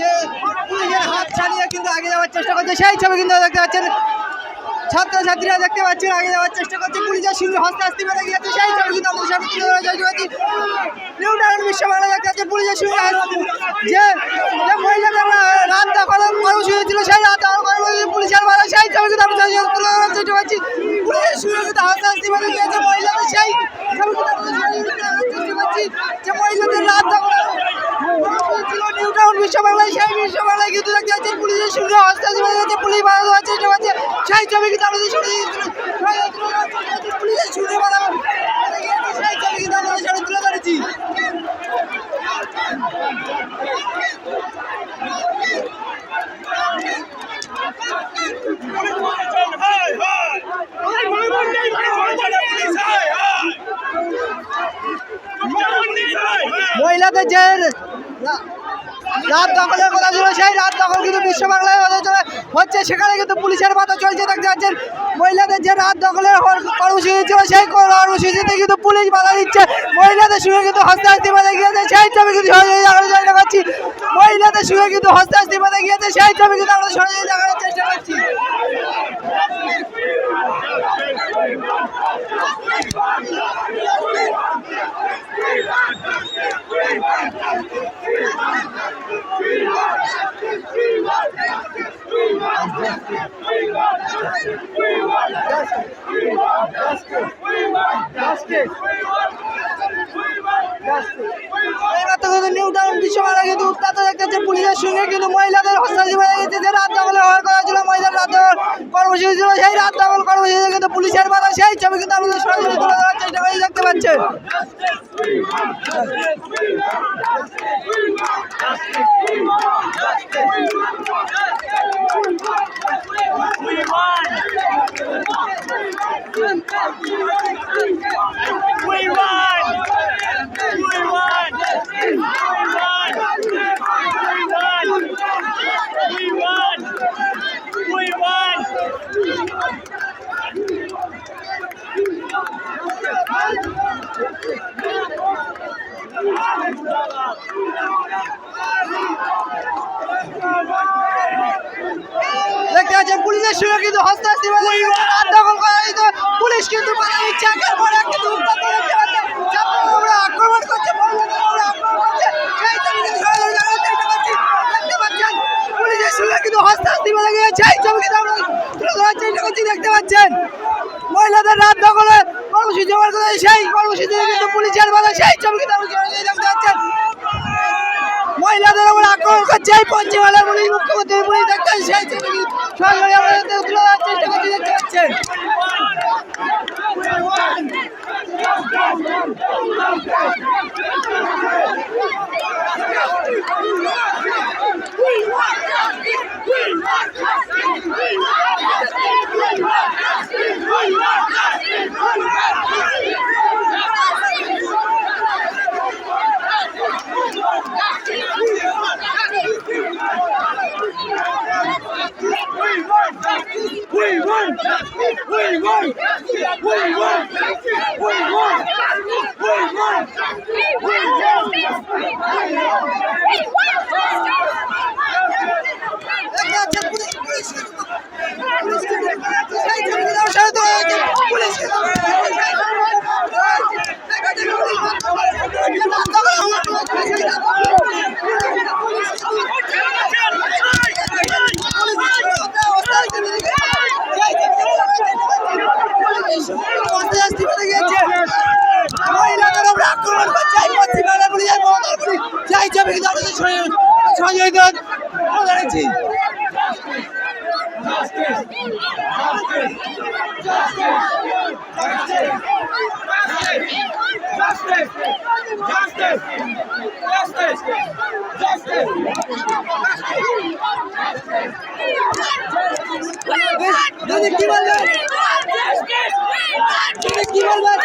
যে পুলিশের হাত ছাড়িয়ে কিন্তু আগে যাওয়ার চেষ্টা করছে, সেই ছবি কিন্তু দেখতে পাচ্ছেন। ছাত্রছাত্রীরা দেখতে পাচ্ছেন, আগে যাওয়ার চেষ্টা করছে। পুলিশের সঙ্গে হস্তে হস্তে বেড়ে গিয়েছে, সেই ছবি কিন্তু আমাদের সামনে তুলে ধরার চেষ্টা করছি নিউ টাউন বিশ্ব বাংলা দেখতে পাচ্ছেন পুলিশের সঙ্গে যে যে মহিলাদের রাত দখল কর্মসূচি ছিল সেই রাত দখল পুলিশের মারা সেই ছবি কিন্তু সামনে তুলে পুলিশের সঙ্গে কিন্তু হস্তে হস্তে গিয়েছে, মহিলাদের সেই ছবি কিন্তু আমাদের সামনে তুলে ধরার চেষ্টা করছি যে মহিলাদের রাত দখল ছিল নিউ টাউন বিশ্ব বাংলায় সেই বিশ্ব বাংলায় কিন্তু দেখতে পাচ্ছেন পুলিশের সঙ্গে হস্তে হস্তে বেড়ে গেছে, পুলিশ মারা দেওয়ার চেষ্টা করছে। সেই ছবি কিন্তু আমাদের সামনে পুলিশের সঙ্গে মারা সেই ছবি কিন্তু আমাদের সামনে তুলে ধরেছি মহিলাদের যে রা- রাত দখলের কথা ছিল সেই রাত দখল কিন্তু বিশ্ব বাংলায় হচ্ছে সেখানে কিন্তু পুলিশের পাতা চলছে, দেখতে পাচ্ছেন। মহিলাদের যে রাত দখলের কর্মসূচি ছিল সেই কর্মসূচিতে কিন্তু পুলিশ বাধা দিচ্ছে। মহিলাদের সঙ্গে কিন্তু হস্তে বাধা গিয়েছে, সেই ছবি কিন্তু সরাসরি দেখানোর চেষ্টা করছি। মহিলাদের সঙ্গে কিন্তু হস্তে বাধা বেঁধে গিয়েছে, সেই ছবি কিন্তু আমরা সরাসরি দেখানোর চেষ্টা করছি এইমাত্র কিন্তু নিউ টাউন বিশ্বমেলা কিন্তু উত্তাত দেখতেছে পুলিশের সঙ্গে কিন্তু মহিলাদের হস্তাশি হয়ে গেছে যে রাত দখলে হওয়ার রাত দখল কর্মসূচি ছিল সেই রাত দখল কর্মসূচিতে কিন্তু পুলিশের বাধা সেই ছবি কিন্তু আমাদের সরাসরি তুলে ধরার চেষ্টা করে দেখতে পাচ্ছেন We won! We won! We won! We won! We won! দেখতে পাচ্ছেন পুলিশের সঙ্গে কিন্তু হস্তাস্তি বেঁধে গিয়েছে, রাত দখল করা হয়েছে পুলিশ কিন্তু বাধা দিচ্ছে একের পর এক কিন্তু উত্তাপ দেখতে পাচ্ছেন ছাত্ররা আক্রমণ করছে মহিলাদের আক্রমণ করছে সেই ছবি কিন্তু সরাসরি দেখানোর চেষ্টা করছি দেখতে পাচ্ছেন পুলিশের সঙ্গে কিন্তু হস্তাস্তি বেঁধে গিয়েছে সেই ছবি কিন্তু আমরা তুলে ধরার চেষ্টা করছি দেখতে পাচ্ছেন মহিলাদের রাত দখলে কর্মসূচি হওয়ার কথা সেই কর্মসূচিতে কিন্তু পুলিশের বাধা সেই ছবি কিন্তু আমরা সরাসরি দেখতে পাচ্ছেন মহিলাদের উপর আক্রমণ করছে, এই পশ্চিমবাংলার পুলিশ মুখ্যমন্ত্রী পুলিশ দেখতে সেই ছবি সরাসরি আমাদের তুলে চেষ্টা করছি, দেখতে পাচ্ছেন? Уйвон! Уйвон! Уйвон! Уйвон! Уйвон! Уйвон! আক্রমণ করছে এই পশ্চিমবাংলার পুলিশ এই মমতার পুলিশ সেই ছবি কিন্তু আমরা সহযোগিতা জানাচ্ছি দাদি কি বলবেন কি বলবেন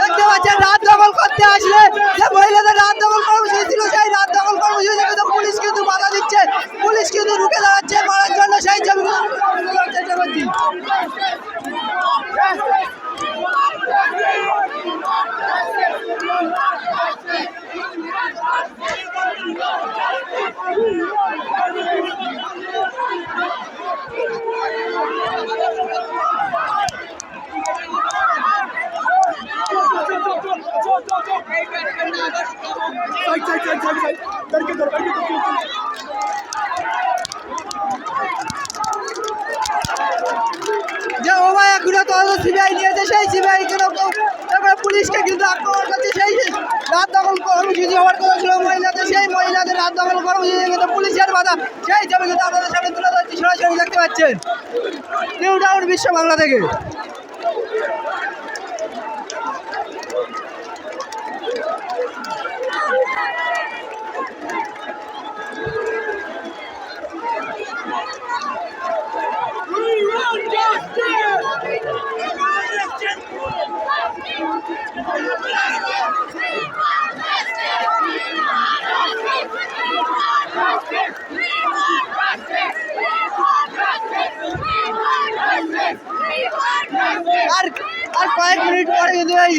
দেখতে পাচ্ছেন রাত দখল করতে আসলে। মহিলাদের রাত দখল কিন্তু পুলিশের বাধা। সেই ছবি কিন্তু আপনাদের সামনে তুলে ধরছি, সরাসরি দেখতে পাচ্ছেন। নিউ টাউন বিশ্ব বাংলা থেকে। আর কয়েক মিনিট পরে কিন্তু এই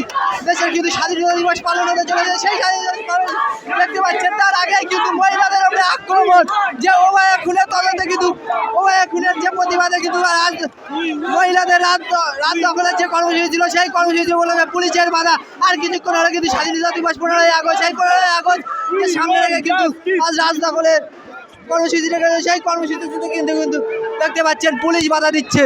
দেশের কিন্তু স্বাধীনতা দিবস পালন হতে চলেছে, সেই স্বাধীনতা দিবস দেখতে পাচ্ছেন, তার আগে কিন্তু মহিলাদের উপরে আক্রমণ, যে ওবায়া খুনের তদন্তে কিন্তু ওবায়া খুনের যে প্রতিবাদে কিন্তু মহিলাদের রাত রাত দখলের যে কর্মসূচি ছিল, সেই কর্মসূচি বলে পুলিশের বাধা। আর কিছুক্ষণ হলে কিন্তু স্বাধীনতা দিবস পনেরোই আগস্ট, সেই পনেরোই আগস্ট সামনে রেখে কিন্তু আজ রাত দখলের কর্মসূচি সেই কর্মসূচিতে কিন্তু কিন্তু দেখতে পাচ্ছেন, পুলিশ বাধা দিচ্ছে।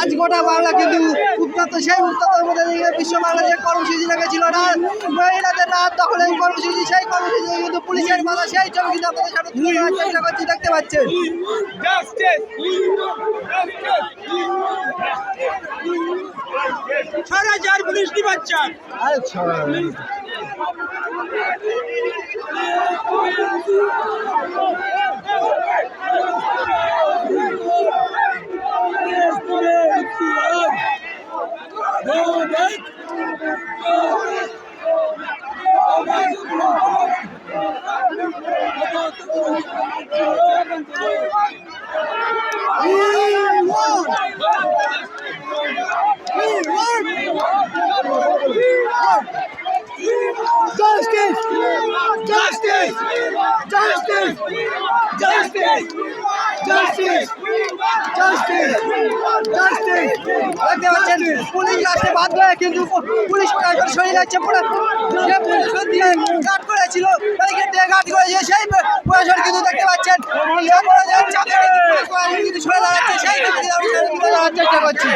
আজ গোটা বাংলা কিন্তু উত্তপ্ত সেই উত্তপ্তের মধ্যে দিয়ে বিশ্ব বাংলা যে কর্মসূচি রেখেছিল না মহিলাদের রাত দখলের কর্মসূচি সেই কর্মসূচি কিন্তু পুলিশের বাধা সেই ছবি কিন্তু আপনাদের সামনে তুলে ধরার চেষ্টা করছি দেখতে পাচ্ছেন। সারা চার পুলিশ কি বাচ্চা আচ্ছা Justice! দেখতে পাচ্ছেন পুলিশ আসতে বাধ্য হয়ে কিন্তু পুলিশ সরিয়ে যাচ্ছে পুরো। যে প্রশাসন দিয়ে গার্ড করেছিল ব্যারিকেড দিয়ে গার্ড করেছে সেই প্রশাসন কিন্তু দেখতে পাচ্ছেন পুলিশ কিন্তু সরে দাঁড়াচ্ছে সেই চেষ্টা করছি!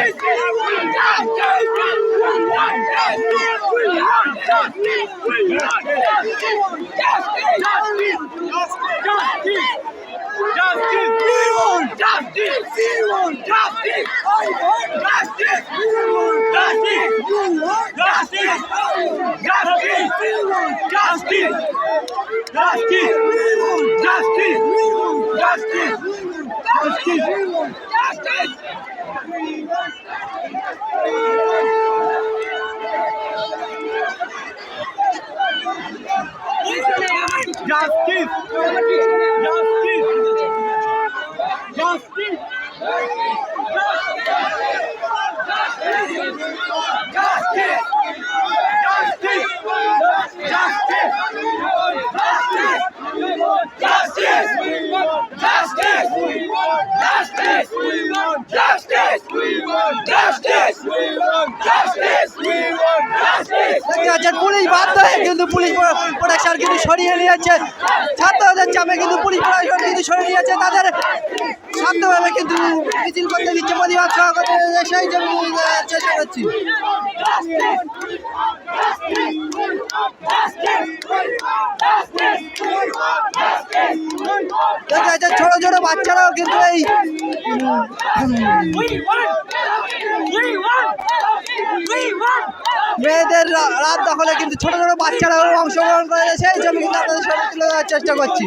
কিন্তু পুলিশ প্রোটেকশন কিন্তু সরিয়ে নিয়েছে। ছাত্রদের চাপে কিন্তু পুলিশ প্রোটেকশন কিন্তু সরিয়ে নিয়েছে। তাদের শান্তভাবে কিন্তু মিছিল করতে দিচ্ছে প্রতিবাদ সভা করতে সেই জন্য চেষ্টা করছি। ছোট ছোট বাচ্চারাও কিন্তু এই মেয়েদের রাত দখলে কিন্তু ছোট ছোট বাচ্চারাও অংশগ্রহণ করে সেই জন্য কিন্তু আপনাদের সবাই তুলে দেওয়ার চেষ্টা করছি।